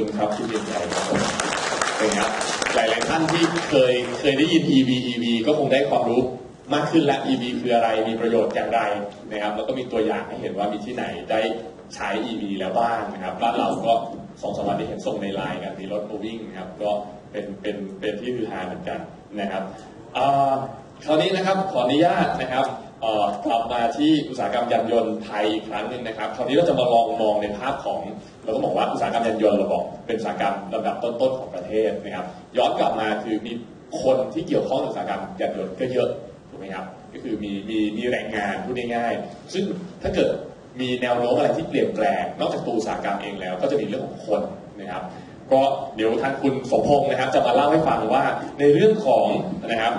คุณครับที่เรีนใจครับผมเป็นครับหลายๆท่านที่เคยเคยได้ยิน EV EV ก็คงได้ความรู้มากขึ้นและ EV คืออะไรมีประโยชน์อย่างไรนะครับ แล้วก็มีตัวอย่างให้เห็นว่ามีที่ไหนได้ใช้ EV แล้วบ้างนะครับบ้านเราก็สองสามวันที่เห็นส่งในไลน์กันมีรถ moving นะครับก็เป็นเป็นเป็นที่ฮือฮาเหมือนกันนะครับคราวนี้นะครับขออนุญาตนะครับ กลับมาที่อุตสาหกรรมยานยนต์ไทยอีกครั้งหนึ่งนะครับ คราวนี้เราจะมาลองมองในภาพของเราก็บอกว่าอุตสาหกรรมยานยนต์เราบอกเป็นอุตสาหกรรมลำดับต้นๆของประเทศนะครับ ย้อนกลับมาคือมีคนที่เกี่ยวข้องกับอุตสาหกรรมยานยนต์ก็เยอะถูกไหมครับ ก็คือมีมีมีแรงงานพูดง่ายๆ ซึ่งถ้าเกิดมีแนวโน้มอะไรที่เปลี่ยนแปลงนอกจากตัวอุตสาหกรรมเองแล้ว ก็จะมีเรื่องของคนนะครับ ก็เดี๋ยวท่านคุณสมพงศ์นะครับ จะมาเล่าให้ฟังว่าในเรื่องของนะครับ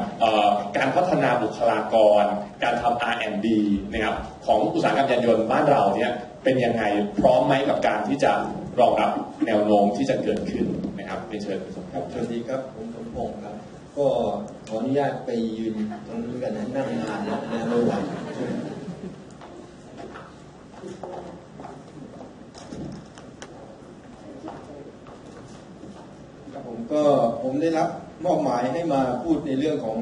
การพัฒนาบุคลากร การทำ R&D นะครับของอุตสาหกรรมยานยนต์บ้านเราเนี่ยเป็นยังไงพร้อมไหมกับการที่จะรองรับแนวโน้มที่จะเกิดขึ้นนะครับเรียนเชิญคุณสมพครับสวัสดีครับผมสมพงศ์ครับ ก็ขออนุญาตไปยืนตรงนี้กันนะนั่งนานแนะไม่ไหว ผมก็ผมได้รับมอบหมายให้มาพูดในเรื่องของ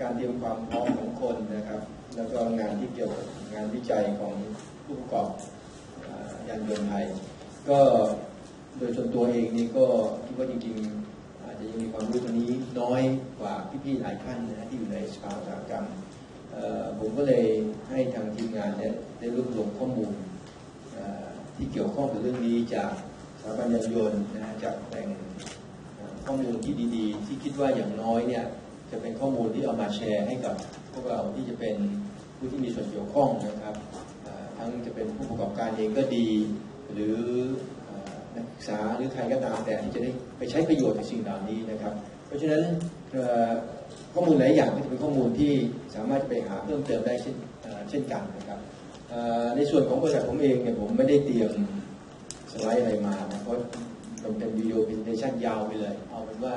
การเตรียมความพร้อมของคนนะครับ แล้วก็งานที่เกี่ยวกับงานวิจัยของผู้ประกอบอยานยนต์ไทย ก็โดยส่วนตัวเองนี่ก็คิดว่าจริงๆ อาจจะยังมีความรู้ตรงนี้น้อยกว่าพี่ๆหลายท่านนะที่อยู่ในสภาอุตสาหกรรมผมก็เลยให้ทางทีมงานเนี่ยได้รวบรวมข้อมูลที่เกี่ยวข้องกับเรื่องนี้จากสถาบันยานยนต์นะจากแหล่ง ข้อมูลที่ดีๆ ที่คิดว่าอย่างน้อยเนี่ยจะเป็นข้อมูลที่เอามาแชร์ให้กับพวกเราที่จะเป็นผู้ที่มีส่วนเกี่ยวข้องนะครับ ทั้งจะเป็นผู้ประกอบการเองก็ดี หรือนักศึกษาหรือใครก็ตามแต่ที่จะได้ไปใช้ประโยชน์จากสิ่งเหล่านี้นะครับ เพราะฉะนั้นข้อมูลหลายอย่างก็จะเป็นข้อมูลที่สามารถจะไปหาเพิ่มเติมได้เช่นเช่นกันนะครับในส่วนของบริษัทผมเองเนี่ยผมไม่ได้เตรียมสไลด์อะไรมานะเพราะ มันเป็นวิดีโอพรีเซนเทชันยาวไปเลย เอาเป็นว่า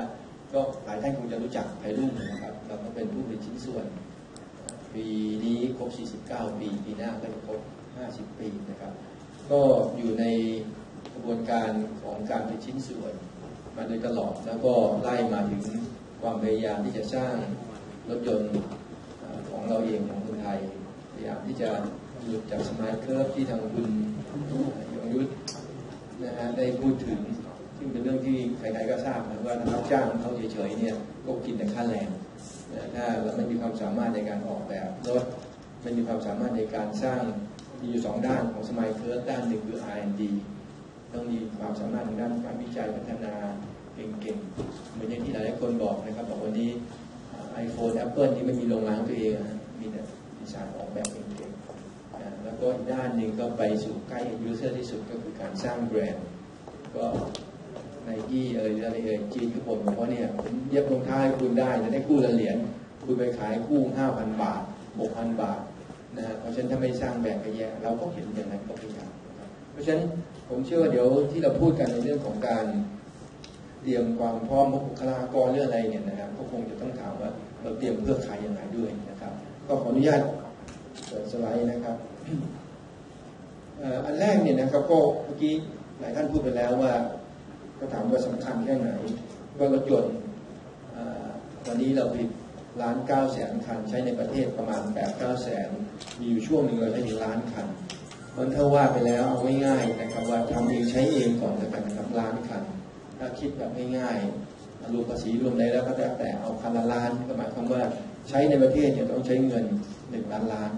ก็หลายท่านคงจะรู้จักไทรุ่งนะครับเราก็เป็นผู้ผลิตชิ้นส่วน ปีนี้ครบ 49 ปี ปีหน้าก็จะครบ 50 ปีนะครับ ก็อยู่ในกระบวนการของการผลิตชิ้นส่วน มาโดยตลอดแล้วก็ไล่มาถึงความพยายามที่จะสร้างรถยนต์ของเราเองของคนไทยพยายามที่จะหลุดจากสมาร์ทเคิร์ฟที่ทางคุณยงยุทธนะฮะได้พูดถึง ซึ่งเป็นเรื่องที่ใครๆก็ทราบนะว่ารับจ้างเขาเฉยๆเนี่ยก็กินแต่ค่าแรงถ้าเราไม่มีความสามารถในการออกแบบรถไม่มีความสามารถในการสร้างมีอยู่สองด้านของสมัยเคิร์ดด้านหนึ่งคือ R&D ต้องมีความสามารถทางด้านการวิจัยพัฒนาเก่งๆเหมือนอย่างที่หลายๆคนบอกนะครับบอกวันนี้ไอโฟนแอปเปิลที่ไม่มีโรงงานตัวเองนะมีแต่ดีไซน์ออกแบบเก่งๆแล้วก็อีกด้านหนึ่งก็ไปสู่ใกล้ยูเซอร์ที่สุดก็คือการสร้างแบรนด์ก็ ไนกี้เอ่ยอะไรเอ่ยจีนก็บ่นบอกว่าเนี่ยผมเย็บรองเท้าให้คุณได้จะได้คู่ละเหรียญคุณไปขายคู่ห้าพันบาทหกพันบาทนะเพราะฉะนั้นถ้าไม่สร้างแบรนด์ก็แย่เราก็เห็นอย่างนั้นก็พยายามนะครับเพราะฉะนั้นผมเชื่อว่าเดี๋ยวที่เราพูดกันในเรื่องของการเตรียมความพร้อมของบุคลากรเรื่องอะไรเนี่ยนะครับก็คงจะต้องถามว่าเราเตรียมเพื่อใครยังไงด้วยนะครับ ก็ขออนุญาตเปิดสไลด์นะครับอันแรกเนี่ยนะครับก็เมื่อกี้หลายท่านพูดไปแล้วว่า ก็ถามว่าสำคัญแค่ไหนว่ารถยนต์วันนี้เราผลิตล้านเก้าแสนคัน ใช้ในประเทศประมาณแปดเก้าแสนมีอยู่ช่วงหนึ่งเราใช้ถึงล้านคันมันถ้าว่าไปแล้วเอาง่ายๆนะครับว่าทำเองใช้เองก่อนแล้วกันะครับล้านคัน ถ้าคิดแบบง่ายๆรวมภาษีรวมอะไรแล้วก็แต่แต่เอาคันละล้านก็หมายความว่าใช้ในประเทศเนี่ยต้องใช้เงินหนึ่งล้านล้าน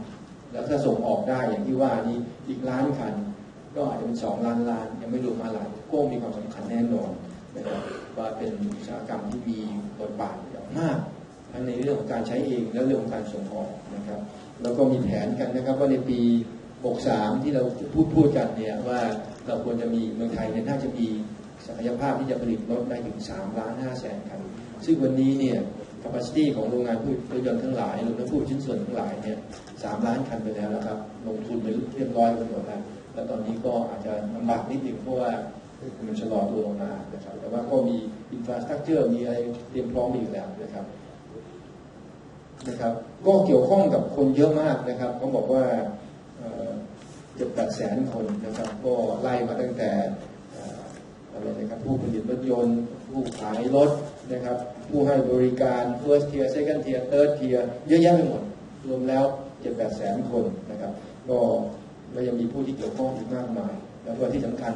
แล้วถ้าส่งออกได้อย่างที่ว่านี้อีกล้านคัน ก็อาจจะเป็นสองล้านล้านยังไม่รวมอะไรก็มีความสำคัญแน่นอนนะครับว่าเป็นอุตสาหกรรมที่มีบทบาทอย่างมากทั้งในเรื่องของการใช้เองและเรื่องของการส่งออกนะครับ แล้วก็มีแผนกันนะครับว่าในปี 63 ที่เราพูดพูดกันเนี่ยว่าเราควรจะมีเมืองไทยเนี่ยน่าจะมีศักยภาพที่จะผลิตรถได้ถึง3ล้าน5แสนคัน ซึ่งวันนี้เนี่ย capacity ของโรงงานผู้ผลิตรถยนต์ทั้งหลายรวมทั้งผู้ชิ้นส่วนทั้งหลายเนี่ย3ล้านคันไปแล้วนะครับ ลงทุนไปเรียบร้อยไปหมดแล้ว แล้วตอนนี้ก็อาจจะลำบากนิดหนึ่งเพราะว่ามันชะลอตัวลงมานะครับ แต่ว่าก็มีอินฟราสตรักเจอร์มีอะไรเตรียมพร้อมอยู่แล้วนะครับนะครับ ก็เกี่ยวข้องกับคนเยอะมากนะครับเขาบอกว่าเจ็ดแปดแสนคนนะครับ ก็ไล่มาตั้งแต่อะไรนะครับผู้ผลิตรถยนต์ ผู้ขายรถนะครับ ผู้ให้บริการ first tier second tier third tier เยอะแยะไปหมด รวมแล้ว7-8แสนคนนะครับ ก็ ก็ยังมีผู้ที่เกี่ยวข้องอีกมากมาย แล้วก็ที่สำคัญ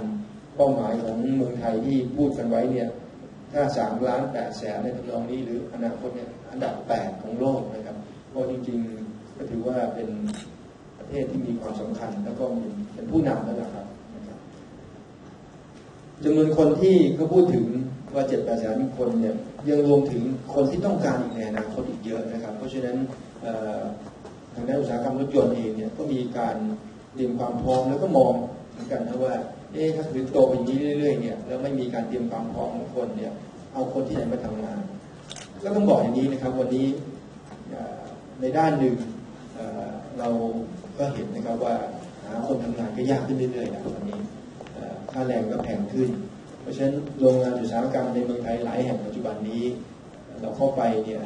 เป้าหมายของเมืองไทยที่พูดกันไว้เนี่ยถ้า3ล้าน8แสนในทำนองนี้หรืออนาคตเนี่ยอันดับ8ของโลกนะครับก็จริงๆก็ถือว่าเป็นประเทศที่มีความสำคัญ แล้วก็เป็นผู้นำแล้วนะครับจำนวนคนที่เขาพูดถึงว่า7 8แสนคนเนี่ยยังรวมถึงคนที่ต้องการอีกในอนาคตอีกเยอะนะครับ เพราะฉะนั้นทางด้านอุตสาหกรรมรถยนต์เองเนี่ยก็มีการ เตรียมความพร้อมแล้วก็มองเหมือนกันนะว่า เอ๊ะถ้าถือโตไปอย่างนี้เรื่อยๆเนี่ยแล้วไม่มีการเตรียมความพร้อมของคนเนี่ยเอาคนที่ไหนมาทำงาน ก็ต้องบอกอย่างนี้นะครับ วันนี้ในด้านหนึ่งเราก็เห็นนะครับว่าหาคนทำงานก็ยากขึ้นเรื่อยๆนะวันนี้ค่าแรงก็แพงขึ้น เพราะฉะนั้นโรงงานอุตสาหกรรมในเมืองไทยหลายแห่งปัจจุบันนี้ เราเข้าไปเนี่ย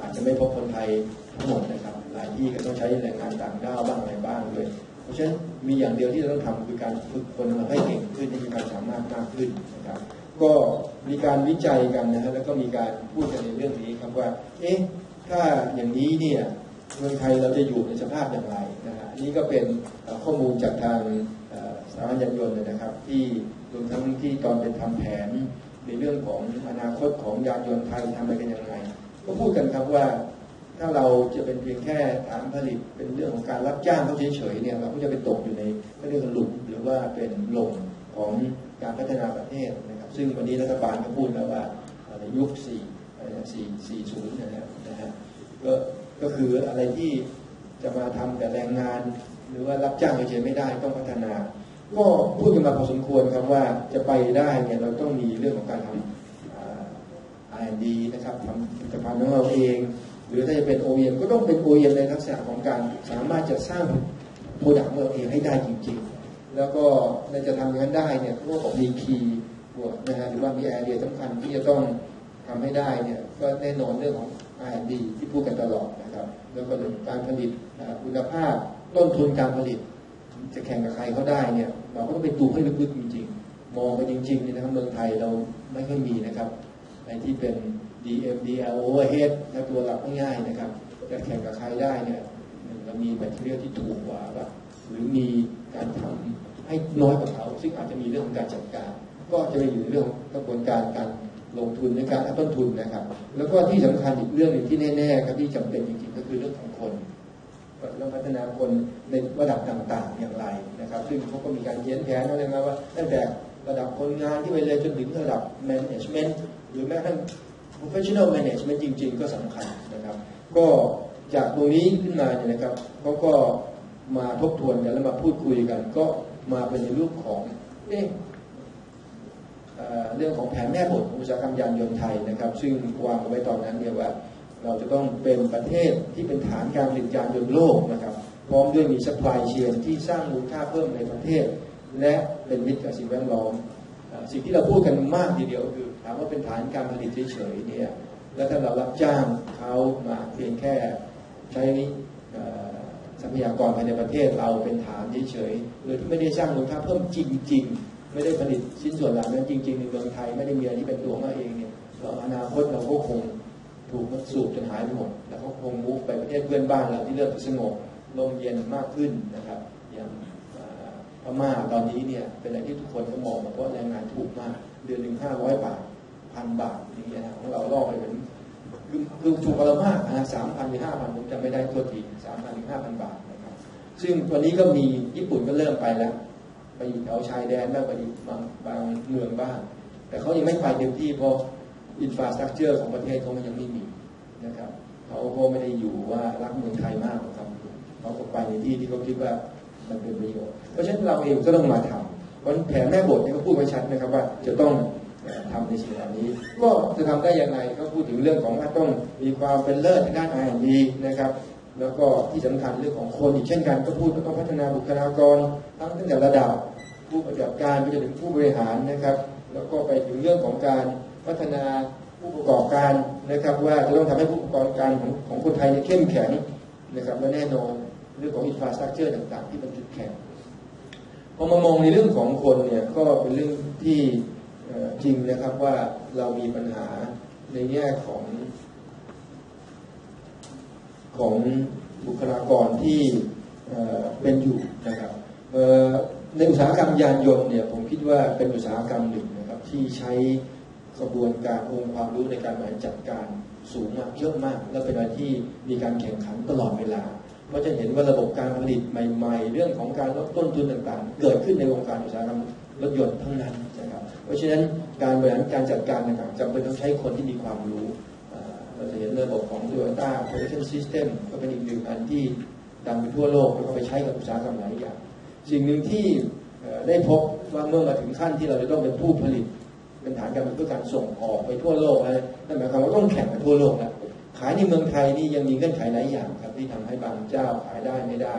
อาจจะไม่พบคนไทยทั้งหมดนะครับ หลายที่ก็ต้องใช้แรงงานต่างด้าวบ้างอะไรบ้างด้วย ราะฉะนั้นมีอย่างเดียวที่เราต้องทำคือการฝึกคนเราให้เก่งขึ้นให้มีความสามารถมากขึ้นนะครับ ก็มีการวิจัยกันนะฮะแล้วก็มีการพูดกันในเรื่องนี้ครับว่า เอ๊ะถ้าอย่างนี้เนี่ยเมืองไทยเราจะอยู่ในสภาพอย่างไรนะฮะอันนี้ก็เป็นข้อมูลจากทางสาบันยานยนต์นะครับ ที่รวมทั้งที่ตอนเป็นทำแผนในเรื่องของอนาคตของยานยนต์ไทยทำอะไรกันยังไงก็พูดกันครับว่า ถ้าเราจะเป็นเพียงแค่ฐานผลิตเป็นเรื่องของการรับจ้างเขาเฉยๆเนี่ยเราก็จะไปตกอยู่ในเรื่องหลุมหรือว่าเป็นหล่มของการพัฒนาประเทศนะครับ ซึ่งวันนี้รัฐบาลก็พูดแล้วว่าในยุค4อะไรนะ4 40นะฮะนะฮะก็ก็คืออะไรที่จะมาทำแต่แรงงาน หรือว่ารับจ้างเฉยๆไม่ได้ต้องพัฒนา ก็พูดกันมาพอสมควรครับว่าจะไปได้เนี่ยเราต้องมีเรื่องของการทำ R&D นะครับทำผลิตภัณฑ์ของเราเอง หรือถ้าจะเป็น OEM ก็ต้องเป็น OEM ในลักษณะของการสามารถจะสร้างโปรดักต์ของเราเองให้ได้จริง ๆ แล้วก็ในจะทำอย่างนั้นได้เนี่ยพวกของมีคีย์บวกนะฮะหรือว่ามีแอเรียสำคัญที่จะต้องทำให้ได้เนี่ยก็แน่นอนเรื่องของ R&D ที่พูดกันตลอดนะครับ แล้วก็เรื่องการผลิตอ่าคุณภาพต้นทุนการผลิต จะแข่งกับใครเขาได้เนี่ยเราก็ต้องไปดูให้ลึกๆจริงๆ มองไปจริงๆเนี่ยนะครับเมืองไทยเราไม่ค่อยมีนะครับไอ้ที่เป็น DM DL overhead ถ้าตัวหลักง่ายๆนะครับจะแข่งกับใครได้เนี่ยเรามีแบตเตอรี่ที่ถูกกว่าหรือมีการทำให้น้อยกว่าเขา ซึ่งอาจจะมีเรื่องของการจัดการ ก็จะไปอยู่เรื่องกระบวนการการลงทุนในการต้นทุนนะครับ แล้วก็ที่สำคัญอีกเรื่องหนึ่งที่แน่ๆครับที่จำเป็นจริงๆก็คือเรื่องของคนเราพัฒนาคนในระดับต่างๆอย่างไรนะครับ ซึ่งเขาก็มีการเขียนแผนอะไรมาว่าตั้งแต่ระดับคนงานที่ไปเลยจนถึงระดับ management หรือแม้กระทั่ง professional management จริง ๆ ก็สำคัญนะครับ ก็จากตรงนี้ขึ้นมาเนี่ยนะครับเขาก็มาทบทวนกันแล้วมาพูดคุยกัน ก็มาเป็นในรูปของเอ๊ะเรื่องของแผนแม่บทอุตสาหกรรมยานยนต์ไทยนะครับ ซึ่งวางไว้ตอนนั้นเนี่ยว่า เราจะต้องเป็นประเทศที่เป็นฐานการผลิตยานยนต์โลกนะครับพร้อมด้วยมี supply chain ที่สร้างมูลค่าเพิ่มในประเทศ และเป็นมิตรกับสิ่งแวดล้อม สิ่งที่เราพูดกันมากทีเดียวคือ ถามว่าเป็นฐานการผลิตเฉยๆเนี่ยแล้วถ้าเรารับจ้างเขามาเพียงแค่ใช้ทรัพยากรภายในประเทศเราเป็นฐานเฉยๆโดยที่ไม่ได้สร้างมูลค่าเพิ่มจริง ๆ ไม่ได้ผลิตชิ้นส่วนเหล่านั้นจริง ๆ ในเมืองไทยไม่ได้มีอะไรที่เป็นตัวของเราเองเนี่ยเราอนาคตเราก็คงถูกมันสูบจนหายไปหมดแล้วก็คงมุกไปประเทศเพื่อนบ้านเราที่เริ่มสงบลมเย็นมากขึ้นนะครับ อย่างพม่าตอนนี้เนี่ยเป็นอะไรที่ทุกคนก็มองเพราะแรงงานถูกมาก เดือนหนึ่งห้าร้อยบาท พันบาทอย่างเงี้ยนะของเราล่อไปเป็นคือคือถูกกว่าเรามากนะสามพันหรือห้าพันผมจำไม่ได้ตัวทีสามพันถึงห้าพันบาทนะครับซึ่งวันนี้ก็มีญี่ปุ่นก็เริ่มไปแล้ว ไปอยู่แถวชายแดนบ้างไปบางบางเมืองบ้าง แต่เขายังไม่ไปเต็มที่เพราะอินฟราสตรักเจอร์ของประเทศเขามันยังไม่มีนะครับเขาก็ไม่ได้อยู่ว่ารักเมืองไทยมากหรอกครับเขาก็ไปในที่ที่เขาคิดว่ามันเป็นประโยชน์เพราะฉะนั้นเราเองก็ต้องมาทำเพราะแผนแม่บทเนี่ยเขาพูดไว้ชัดนะครับว่าจะต้อง ทำในสิ่งเหล่านี้ ก็จะทำได้ยังไงเขาพูดถึงเรื่องของว่าต้องมีความเป็นเลิศทางด้านอาหารดีนะครับ แล้วก็ที่สำคัญเรื่องของคนอีกเช่นกัน ก็พูดว่าต้องพัฒนาบุคลากรทั้งตั้งแต่ระดับผู้ปฏิบัติการไปจนถึงผู้บริหารนะครับ แล้วก็ไปถึงเรื่องของการพัฒนาผู้ประกอบการนะครับ ว่าจะต้องทำให้ผู้ประกอบการของของคนไทยเนี่ยเข้มแข็งนะครับและแน่นอนเรื่องของอินฟราสตรักเจอร์ต่าง ๆ ที่เป็นจุดแข็งพอมามองในเรื่องของคนเนี่ยก็เป็นเรื่องที่เอ่อ จริงนะครับว่าเรามีปัญหาในแง่ของของบุคลากรที่เป็นอยู่นะครับในอุตสาหกรรมยานยนต์เนี่ยผมคิดว่าเป็นอุตสาหกรรมหนึ่งนะครับที่ใช้กระบวนการองค์ความรู้ในการบริหารจัดการสูงมากเยอะมาก และเป็นอะไรที่มีการแข่งขันตลอดเวลาก็จะเห็นว่าระบบการผลิตใหม่ ๆ เรื่องของการลดต้นทุนต่างๆ เกิดขึ้นในวงการอุตสาหกรรม รถยนต์ทั้งนั้นนะครับเพราะฉะนั้นการบริหารการจัดการต่างๆจำเป็นต้องใช้คนที่มีความรู้เราจะเห็นระบบของ Toyota Production System ก็เป็นอีกหนึ่งอันที่ดังไปทั่วโลกแล้วก็ไปใช้กับอุตสาหกรรมหลายอย่าง สิ่งหนึ่งที่ได้พบว่าเมื่อมาถึงขั้นที่เราจะต้องเป็นผู้ผลิต เป็นฐานการผลิตเพื่อการส่งออกไปทั่วโลกแล้วนั่นหมายความว่าต้องแข่งกันทั่วโลกแล้วขายในเมืองไทยนี่ยังมีเงื่อนไขหลายอย่างครับที่ทำให้บางเจ้าขายได้ไม่ได้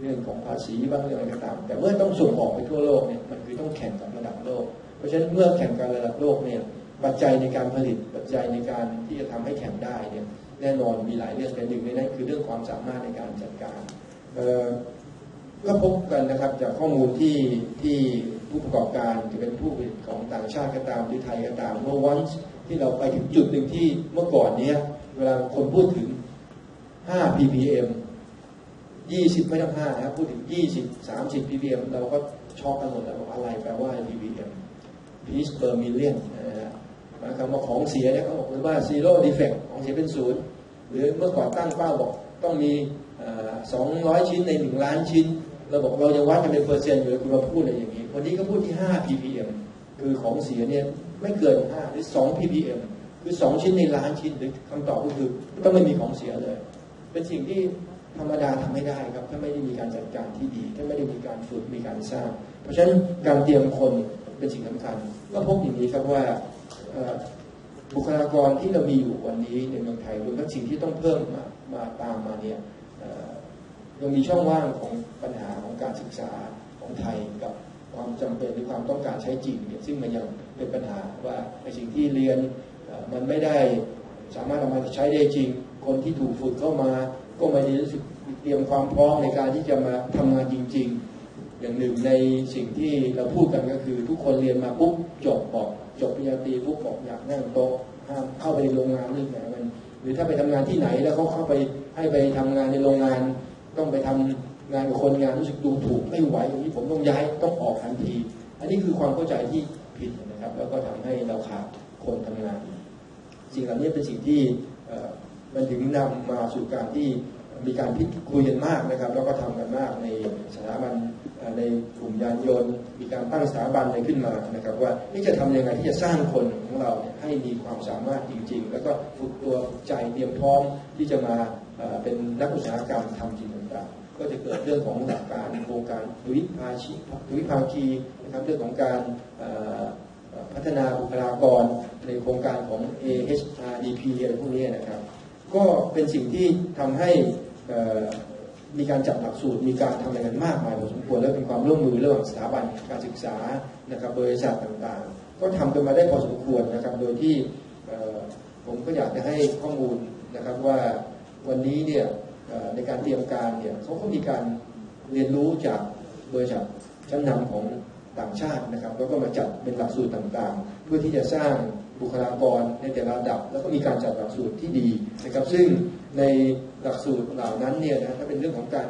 เรื่องของภาษีบ้างเรื่องอะไรก็ตาม แต่เมื่อต้องส่งออกไปทั่วโลกเนี่ยมันคือต้องแข่งกับระดับโลก เพราะฉะนั้นเมื่อแข่งกันระดับโลกเนี่ยปัจจัยในการผลิตปัจจัยในการที่จะทำให้แข่งได้เนี่ยแน่นอนมีหลายเรื่องแต่หนึ่งในนั้นคือเรื่องความสามารถในการจัดการก็พบกันนะครับจากข้อมูลที่ที่ผู้ประกอบการจะเป็นผู้ผลิตของต่างชาติก็ตามหรือไทยก็ตามเมื่อวันที่เราไปถึงจุดหนึ่งที่เมื่อก่อนเนี้ยเวลาคนพูดถึง 5 ppm 20ไม่ต้อง5นะครับพูดถึง20 30 ppm เราก็ช็อกกันหมดแล้วว่าอะไรแปลว่า ppm piece per million นะฮะหมายความว่าของเสียเนี่ยเขาบอกเลยว่า zero defect ของเสียเป็นศูนย์หรือเมื่อก่อนตั้งเป้าบอกต้องมีสอ่า200ชิ้นใน1ล้านชิ้น เราบอกเราจะวัดกันเป็นเปอร์เซ็นต์อยู่คุณมาพูดอะไรอย่างนี้ วันนี้ก็พูดที่5 ppm คือของเสียเนี่ยไม่เกิน5หรือ2 ppm คือ2ชิ้นในล้านชิ้นหรือคำตอบก็คือต้องไม่มีของเสียเลย เป็นสิ่งที่ ธรรมดาทำไม่ได้ครับถ้าไม่ได้มีการจัดการที่ดี ถ้าไม่ได้มีการฝึกมีการสร้าง เพราะฉะนั้นการเตรียมคนเป็นสิ่งสำคัญ ก็พบอย่างนี้ครับว่าบุคลากรที่เรามีอยู่วันนี้ในเมืองไทยรวมทั้งสิ่งที่ต้องเพิ่มมามาตามมาเนี่ยยังมีช่องว่างของปัญหาของการศึกษาของไทยกับความจำเป็นหรือความต้องการใช้จริงเนี่ยซึ่งมันยังเป็นปัญหาว่าในสิ่งที่เรียนมันไม่ได้สามารถเอามาใช้ได้จริง คนที่ถูกฝึกเข้ามา ก็ไม่ได้รู้สึกเตรียมความพร้อมในการที่จะมาทำงานจริง ๆ อย่างหนึ่งในสิ่งที่เราพูดกันก็คือ ทุกคนเรียนมาปุ๊บจบบอกจบปริญญาตรีปุ๊บบอกอยากนั่งโต๊ะห้ามเข้าไปในโรงงานนี่แหมมันหรือถ้าไปทำงานที่ไหนแล้วเขาเข้าไปให้ไปทำงานในโรงงาน ต้องไปทำงานกับคนงานรู้สึกดูถูกไม่ไหวอย่างนี้ผมต้องย้ายต้องออกทันที อันนี้คือความเข้าใจที่ผิดนะครับ แล้วก็ทำให้เราขาดคนทำงาน สิ่งเหล่านี้เป็นสิ่งที่ มันถึงนำมาสู่การที่มีการพิคุยกันมากนะครับ แล้วก็ทำกันมากในสถาบันในกลุ่มยานยนต์ มีการตั้งสถาบันอะไรขึ้นมานะครับ ว่านี่จะทำยังไงที่จะสร้างคนของเราให้มีความสามารถจริง ๆ แล้วก็ฝึกตัวฝึกใจเตรียมพร้อมที่จะมาเป็นนักอุตสาหกรรมทำจริงต่างๆ ก็จะเกิดเรื่องของหลักการโครงการทวิภาชีทวิภาคีนะครับเรื่องของการพัฒนาบุคลากรในโครงการของ AHRDP อะไรพวกนี้นะครับ ก็เป็นสิ่งที่ทำให้มีการจัดหลักสูตร มีการทำอะไรกันมากมายพอสมควรและเป็นความร่วมมือระหว่างสถาบันการศึกษานะครับบริษัทต่างๆ ก็ทำกันมาได้พอสมควรนะครับ โดยที่ผมก็อยากจะให้ข้อมูลนะครับว่าวันนี้เนี่ยในการเตรียมการเนี่ยเขาก็มีการเรียนรู้จากบริษัทชั้นนำของ ต่างชาตินะครับ แล้วก็มาจัดเป็นหลักสูตรต่างๆ เพื่อที่จะสร้างบุคลากรในแต่ละระดับ แล้วก็มีการจัดหลักสูตรที่ดีนะครับ ซึ่งในหลักสูตรเหล่านั้นเนี่ยนะถ้าเป็นเรื่องของการ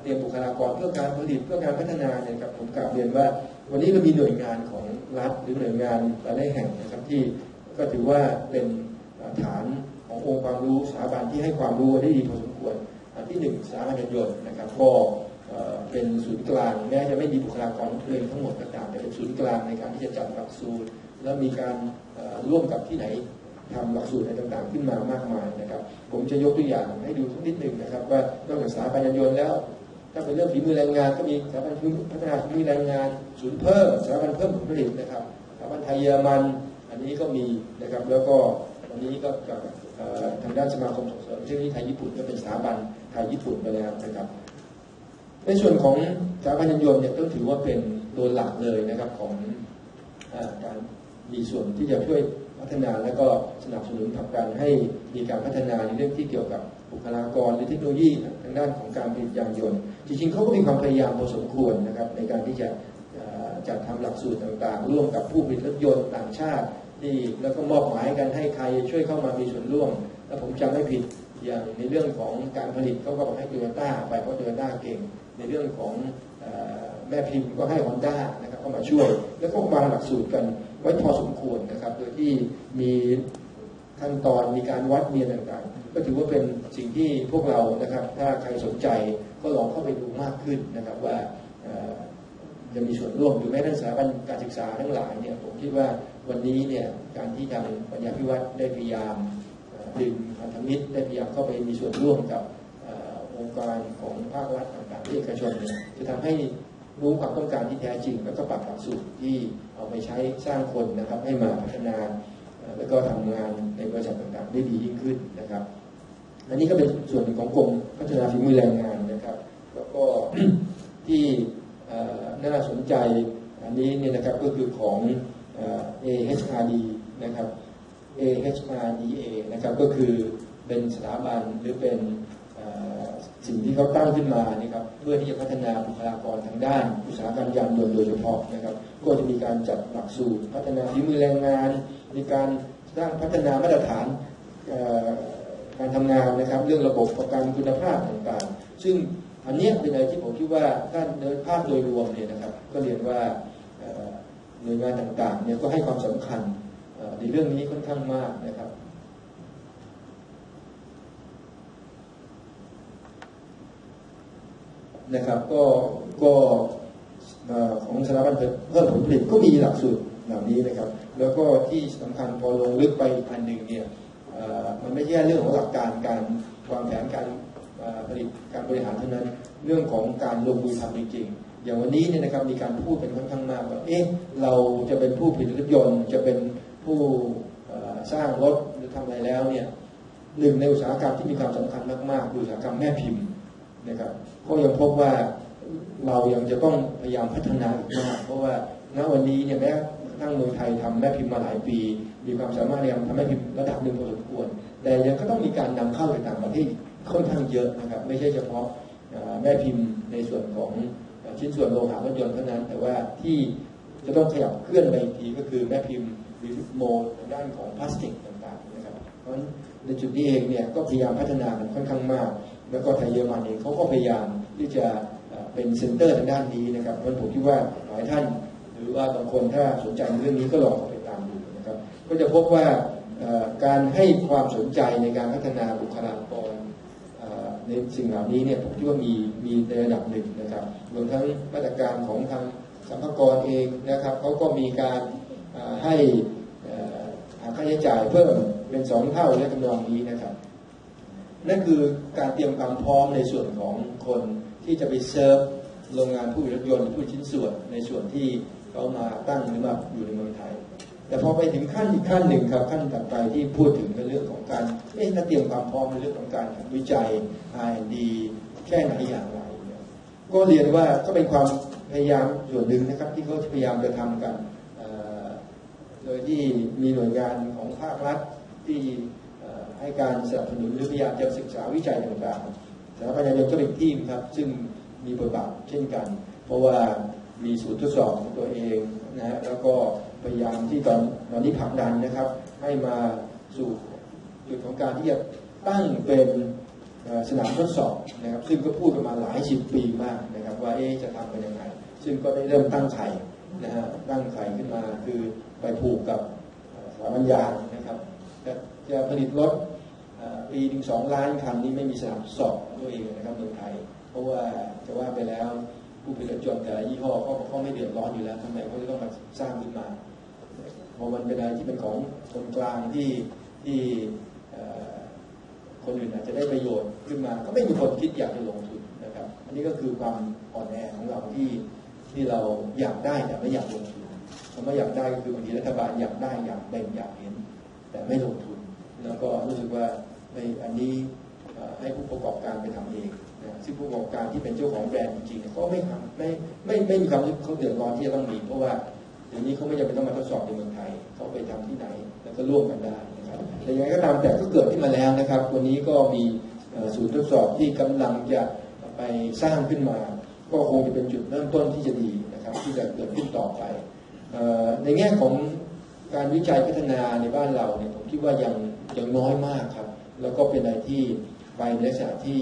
เตรียมบุคลากรเพื่อการผลิตเพื่อการพัฒนาเนี่ยครับผมกล่าวเรียนว่า วันนี้เรามีหน่วยงานของรัฐหรือหน่วยงานหลายแห่งนะครับที่ก็ถือว่าเป็นฐานขององค์ความรู้สถาบันที่ให้ความรู้ได้ดีพอสมควรอันที่หนึ่งสถาบันยานยนต์นะครับก็ เป็นศูนย์กลางแม้จะไม่มีบุคลากรของตัวเองทั้งหมดก็ตามแต่เป็นศูนย์กลางในการที่จะจัดหลักสูตร แล้วมีการร่วมกับที่ไหนทำหลักสูตรอะไรต่างๆ ขึ้นมามากมายนะครับ ผมจะยกตัวอย่างให้ดูสักนิดหนึ่งนะครับ ว่านอกจากสถาบันยานยนต์แล้ว ถ้าเป็นเรื่องฝีมือแรงงานก็มีสถาบันพัฒนาฝีมือแรงงาน ศูนย์เพิ่มสถาบันเพิ่มผลผลิตนะครับสถาบันไทยเยอรมัน อันนี้ก็มีนะครับแล้วก็วันนี้ก็กับทางด้านสมาคมส่งเสริมเทคโนโลยีไทยญี่ปุ่นก็เป็นสถาบันไทยญี่ปุ่นไปแล้วนะครับ ในส่วนของสถาบันยานยนต์เนี่ยต้องถือว่าเป็นตัวหลักเลยนะครับของอการมีส่วนที่จะช่วยพัฒนาและก็สนับสนุนผลักดันให้มีการพัฒนาในเรื่องที่เกี่ยวกับบุคลากรหรือเทคโนโลยีทางด้านของการผลิตยานยนต์ จริงๆเขาก็มีความพยายามพอสมควรนะครับในการที่จะจัดทำหลักสูตรต่างๆ ร่วมกับผู้ผลิตรถยนต์ต่างชาติที่แล้วก็มอบหมายกันให้ใครช่วยเข้ามามีส่วนร่วมถ้าผมจำไม่ผิด อย่างในเรื่องของการผลิตเขาก็ให้โตโยต้าไปเพราะโตโยต้าเก่ง ในเรื่องของแม่พิมพ์ก็ให้ฮอนด้านะครับเข้ามาช่วย แล้วก็วางหลักสูตรกันไว้พอสมควรนะครับ โดยที่มีขั้นตอนมีการวัดเมียนต่างๆ ก็ถือว่าเป็นสิ่งที่พวกเรานะครับ ถ้าใครสนใจก็ลองเข้าไปดูมากขึ้นนะครับว่าจะมีส่วนร่วมหรือแม้แต่สถาบันการศึกษาทั้งหลายเนี่ยผมคิดว่าวันนี้เนี่ยการที่ทางปัญญาพิวัตรได้พยายาม ดึงพันธมิตรได้พยายามเข้าไปมีส่วนร่วมกับองค์กรของภาครัฐต่างๆเอกชนเนี่ยจะทำให้รู้ความต้องการที่แท้จริง แล้วก็ปรับหลักสูตรที่เอาไปใช้สร้างคนนะครับให้มาพัฒนาแล้วก็ทำงานในบริษัทต่างๆได้ดียิ่งขึ้นนะครับ อันนี้ก็เป็นส่วนหนึ่งของกรมพัฒนาฝีมือแรงงานนะครับ แล้วก็ที่น่าสนใจอันนี้เนี่ยนะครับก็คือของ AHRD นะครับ AHRDA นะครับก็คือเป็นสถาบันหรือเป็นสิ่งที่เขาตั้งขึ้นมานี่ครับเพื่อที่จะพัฒนาบุคลากรทางด้าน อุตสาหกรรมยานยนต์โดยเฉพาะนะครับ ก็จะมีการจัดหลักสูตรพัฒนาฝีมือแรงงาน มีการสร้างพัฒนามาตรฐานการทำงานนะครับ เรื่องระบบประกันคุณภาพต่างๆ ซึ่งอันนี้เป็นอะไรที่ผมคิดว่าถ้าโดยภาพโดยรวมเนี่ยนะครับ ก็เรียนว่าหน่วยงานต่างๆเนี่ยก็ให้ความสำคัญ ในเรื่องนี้ค่อนข้างมากนะครับ นะครับ ก็ก็ของสถาบันเพิ่มผลผลิตก็มีหลักสูตรเหล่านี้นะครับ แล้วก็ที่สำคัญพอลงลึกไปอันหนึ่งเนี่ยมันไม่ใช่เรื่องของหลักการการวางแผนการผลิตการบริหารเท่านั้น เรื่องของการลงมือทำจริงๆอย่างวันนี้เนี่ยนะครับมีการพูดเป็นค่อนข้างมากว่าเอ๊ะเราจะเป็นผู้ผลิตรถยนต์จะเป็น ผู้สร้างรถหรือทำอะไรแล้วเนี่ยหนึ่งในอุตสาหกรรมที่มีความสำคัญมากๆคืออุตสาหกรรมแม่พิมพ์นะครับก็ยังพบว่าเรายังจะต้องพยายามพัฒนาอีกมาก เพราะว่าณวันนี้เนี่ยแม้กระทั่งเมืองไทยทำแม่พิมพ์มาหลายปี มีความสามารถในการทำแม่พิมพ์ระดับหนึ่งพอสมควร แต่ยังก็ต้องมีการนำเข้าจากต่างประเทศค่อนข้างเยอะนะครับ ไม่ใช่เฉพาะแม่พิมพ์ในส่วนของชิ้นส่วนโลหะรถยนต์เท่านั้น แต่ว่าที่จะต้องขยับเคลื่อนไปอีกทีก็คือแม่พิมพ์ หรือโมทางด้านของพลาสติกต่างๆนะครับเพราะฉะนั้นในจุดนี้เองเนี่ยก็พยายามพัฒนากันค่อนข้างมาก แล้วก็ไทยเยอรมันเองเขาก็พยายามที่จะเป็นเซ็นเตอร์ทางด้านนี้นะครับเพราะฉะนั้นผมคิดว่าหลายท่าน หรือว่าบางคนถ้าสนใจในเรื่องนี้ก็ลองไปตามดูนะครับก็จะพบว่าการให้ความสนใจในการพัฒนาบุคลากรในสิ่งเหล่านี้เนี่ยผมคิดว่ามีมีในระดับหนึ่งนะครับรวมทั้งมาตรการของทางสัมภากรเองนะครับเขาก็มีการ ให้ค่าใช้จ่ายเพิ่มเป็นสองเท่าและทำนองนี้นะครับ นั่นคือการเตรียมความพร้อมในส่วนของคนที่จะไปเซิร์ฟโรงงานผู้ผลิตรถยนต์ผู้ชิ้นส่วนในส่วนที่เขามาตั้งหรือมาอยู่ในเมืองไทย แต่พอไปถึงขั้นอีกขั้นหนึ่งครับขั้นถัดไปที่พูดถึงในเรื่องของการเอ๊ะถ้าเตรียมความพร้อมในเรื่องของการวิจัย R&D แค่ไหนอย่างไรเนี่ยก็เรียนว่าก็เป็นความพยายามส่วนหนึ่งนะครับที่เขาพยายามจะทำกัน โดยที่มีหน่วยงานของภาครัฐที่ให้การสนับสนุนหรือพยายามจะศึกษาวิจัยต่างๆสถาบันยานยนต์ก็เป็นทีมครับ ซึ่งมีบทบาทเช่นกัน เพราะว่ามีศูนย์ทดสอบของตัวเองนะฮะแล้วก็พยายามที่ตอนตอนนี้ผลักดันนะครับ ให้มาสู่จุดของการที่จะตั้งเป็นสนามทดสอบนะครับ ซึ่งก็พูดกันมาหลายสิบปีมากนะครับ ว่าเอ๊จะทำกันยังไงซึ่งก็ได้เริ่มตั้งไข่นะฮะตั้งไข่ขึ้นมาคือ ไปผูกกับสถาบันยางนะครับจะจะผลิตรถปีถึงสองล้านคันนี้ไม่มีสนามสอบตัวเองนะครับเมืองไทย เพราะว่าจะว่าไปแล้วผู้ผลิตรถยนต์แต่ละยี่ห้อเขาเขาไม่เดือดร้อนอยู่แล้วทำไมเขาจะต้องมาสร้างขึ้นมาเพราะมันเป็นอะไรที่เป็นของคนกลางที่ที่คนอื่นอาจจะได้ประโยชน์ขึ้นมา ก็ไม่มีคนคิดอยากจะลงทุนนะครับ อันนี้ก็คือความอ่อนแอของเราที่ที่เราอยากได้แต่ไม่อยากลงทุน คำว่าอยากได้คือบางทีรัฐบาลอยากได้อยากเป็นอยากเห็น แต่ไม่ลงทุน แล้วก็รู้สึกว่าในอันนี้ให้ผู้ประกอบการไปทำเองนะซึ่งผู้ประกอบการที่เป็นเจ้าของแบรนด์จริงๆเนี่ยเขาไม่ทำไม่ไม่ไม่มีความรู้เขาเดือดร้อนที่จะต้องมี เพราะว่าเดี๋ยวนี้เขาไม่จำเป็นต้องมาทดสอบในเมืองไทยเขาไปทำที่ไหน แล้วก็ร่วมกันได้นะครับแต่ยังไงก็ตามแต่ก็เกิดขึ้นมาแล้วนะครับ วันนี้ก็มีศูนย์ทดสอบที่กำลังจะไปสร้างขึ้นมา ก็คงจะเป็นจุดเริ่มต้นที่จะดีนะครับ ที่จะเกิดขึ้นต่อไป ในแง่ของการวิจัยพัฒนาในบ้านเราเนี่ยผมคิดว่ายังยังน้อยมากครับ แล้วก็เป็นอะไรที่ไปในลักษณะที่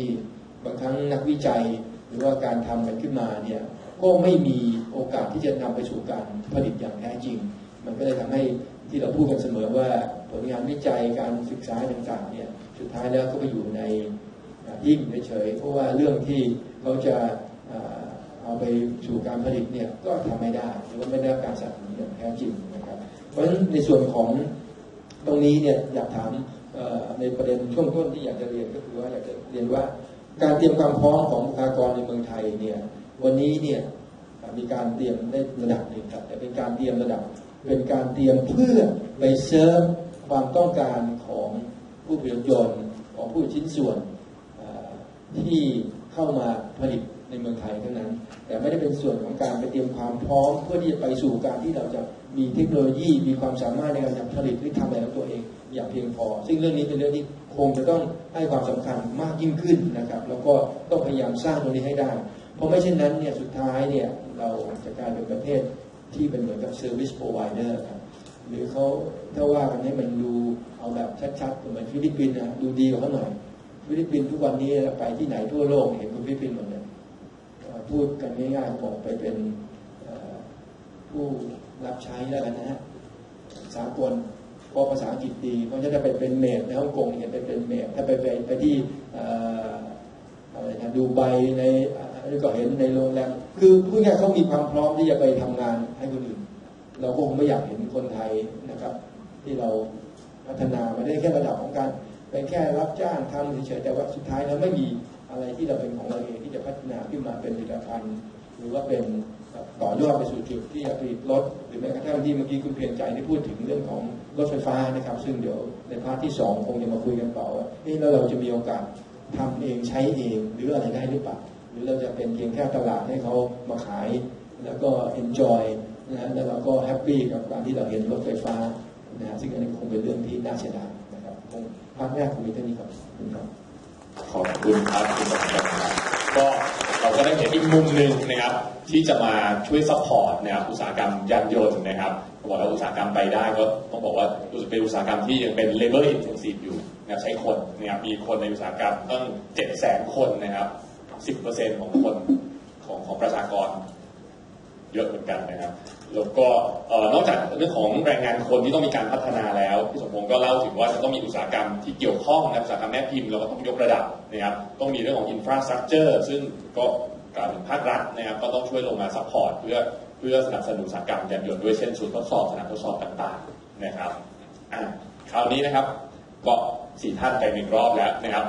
บางครั้งนักวิจัยหรือว่าการทำกันขึ้นมาเนี่ยก็ไม่มีโอกาสที่จะนำไปสู่การผลิตอย่างแท้จริง มันก็เลยทำให้ที่เราพูดกันเสมอว่าผลงานวิจัยการศึกษาต่างๆเนี่ยสุดท้ายแล้วก็ไปอยู่ในยิ่งเฉยเพราะว่าเรื่องที่เขาจะ เอาไปสู่การผลิตเนี่ยก็ทำไม่ได้หรือว่าไม่ได้รับการสนับสนุนอย่างแท้จริงนะครับ เพราะฉะนั้นในส่วนของตรงนี้เนี่ยอยากถามในประเด็นช่วงต้นที่อยากจะเรียนก็คือว่าอยากจะเรียนว่าการเตรียมความพร้อมของบุคลากรในเมืองไทยเนี่ยวันนี้เนี่ยมีการเตรียมได้ระดับหนึ่งครับแต่เป็นการเตรียมระดับ เป็นการเตรียมเพื่อไปเสริมความต้องการของผู้ผลิตยนต์ของผู้ชิ้นส่วนที่เข้ามาผลิต ในเมืองไทยเท่านั้น แต่ไม่ได้เป็นส่วนของการไปเตรียมความพร้อม เพื่อที่จะไปสู่การที่เราจะมีเทคโนโลยี มีความสามารถในการผลิตหรือทำอะไรของตัวเอง อย่างเพียงพอ ซึ่งเรื่องนี้เป็นเรื่องที่คงจะต้องให้ความสำคัญมากยิ่งขึ้นนะครับ แล้วก็ต้องพยายามสร้างตรงนี้ให้ได้ เพราะไม่เช่นนั้นเนี่ยสุดท้ายเนี่ยเราจะกลายเป็นประเทศที่เป็นเหมือนกับ service provider ครับหรือเขาถ้าว่ากันให้มันดูเอาแบบชัดๆเหมือนฟิลิปปินส์นะดูดีกว่าเขาหน่อยฟิลิปปินส์ทุกวันนี้ไปที่ไหนทั่วโลกเห็นคนฟิลิปปินส์หมดเลย พูดกันง่ายๆบอกไปเป็นผู้รับใช้แล้วกันนะฮะสากลพราะภาษาอังกฤษดีเพราะฉะนั้นไปเป็นเมดในฮ่องกงเห็นไปเป็นเมดถ้าไปไปไปที่อะไรนะดูไบในก็เห็นในโรงแรมคือพูดง่ายเขามีความพร้อมที่จะไปทำงานให้คนอื่น เราก็คงไม่อยากเห็นคนไทยนะครับ ที่เราพัฒนามาได้แค่ระดับของการเป็นแค่รับจ้างทำเฉยๆแต่ว่าสุดท้ายแล้วไม่มี อะไรที่เราเป็นของเราเองที่จะพัฒนาขึ้นมาเป็นผลิตภัณฑ์หรือว่าเป็นต่อยอดไปสู่จุดที่จะผลิตรถหรือแม้กระทั่งที่เมื่อกี้คุณเพียรใจได้พูดถึงเรื่องของรถไฟฟ้านะครับ ซึ่งเดี๋ยวในพาร์ทที่สองคงจะมาคุยกันต่อว่าเอ๊ะแล้วเราจะมีโอกาสทำเองใช้เองหรืออะไรได้หรือเปล่าหรือเราจะเป็นเพียงแค่ตลาดให้เขามาขาย แล้วก็ enjoy นะฮะแล้วเราก็แฮปปี้กับการที่เราเห็นรถไฟฟ้านะฮะซึ่งอันนี้คงเป็นเรื่องที่น่าเสียดายนะครับคงภาคแรกคงมีเท่านี้ครับคุณครับ ขอบคุณครับคุณประจักษ์ครับก็เราก็ได้เห็นอีกมุมหนึ่งนะครับ ที่จะมาช่วยซัพพอร์ตนะครับอุตสาหกรรมยานยนต์นะครับบอกว่าอุตสาหกรรมไปได้ก็ต้องบอกว่าเป็นอุตสาหกรรมที่ยังเป็น labor intensive อยู่นะครับใช้คนนะครับมีคนในอุตสาหกรรมตั้ง7 0 0 0 0คนนะครับ10%ของคนของของประชากร เยอะเหมือนกันนะครับ แล้วก็นอกจากเรื่องของแรงงานคนที่ต้องมีการพัฒนาแล้วพี่สมพงศ์ก็เล่าถึงว่าจะต้องมีอุตสาหกรรมที่เกี่ยวข้องนะอุตสาหกรรมแม่พิมพ์เราก็ต้องยกระดับนะครับต้องมีเรื่องของอินฟราสตรักเจอร์ซึ่งก็กล่าวถึงภาครัฐนะครับก็ต้องช่วยลงมาซัพพอร์ตเพื่อเพื่อสนับสนุนอุตสาหกรรมยานยนต์ด้วยเช่นศูนย์ทดสอบสนามทดสอบต่างๆนะครับคราวนี้นะครับก็สี่ท่านไปหนึ่งรอบแล้วนะครับ